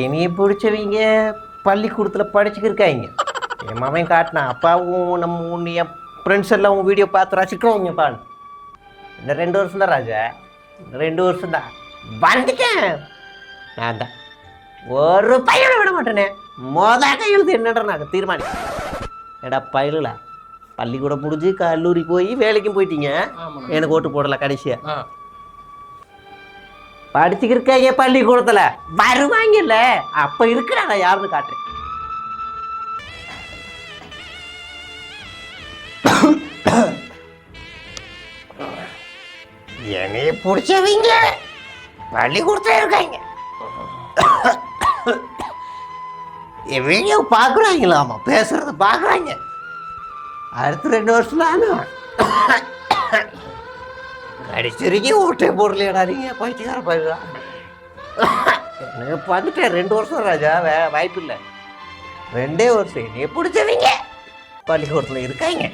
என்னைய பிடிச்சவங்க பள்ளிக்கூடத்தில் படிச்சுக்கிருக்காங்க என் மாமன் காட்டினா அப்பாவும் நம்ம என் ஃப்ரெண்ட்ஸ் எல்லாம் உன் வீடியோ பார்த்து ரசிக்கிறோங்க பான் இந்த ரெண்டு வருஷம் தான் ராஜா ரெண்டு வருஷம் தான் வந்துட்டேன். நான் தான். ஒரு பையனை விட மாட்டேனே. மொத கையெழுத்து என்னன்ற நான் தீர்மானி ஏடா பயிலுல பள்ளிக்கூடம் முடிஞ்சு கல்லூரி போய் வேலைக்கும் போயிட்டீங்க. எனக்கு ஓட்டு போடல கடைசியா. ஆ. படிச்சுக்கிருக்காங்க பள்ளிக்கூடத்துல. வருவாங்கல்ல அப்ப இருக்கிறாங்க யாருன்னு காட்டுறேன் என்னைய பிடிச்சவங்க பள்ளிக்கூடத்தில் இருக்காங்க. வீடியோ பார்க்குறாங்களாமா பேசுறத பார்க்குறாங்க அடுத்த ரெண்டு வருஷம் நானும் கடைசி வரைக்கும் ஓட்டே போடலையடா நீங்க பைத்தியக்கார பயிரா எனக்கு வந்துட்டேன் ரெண்டு வருஷம் ராஜா வே வாய்ப்பு இல்லை ரெண்டே வருஷம் என்னைய பிடிச்சவங்க பள்ளிக்கூடத்தில் இருக்காங்க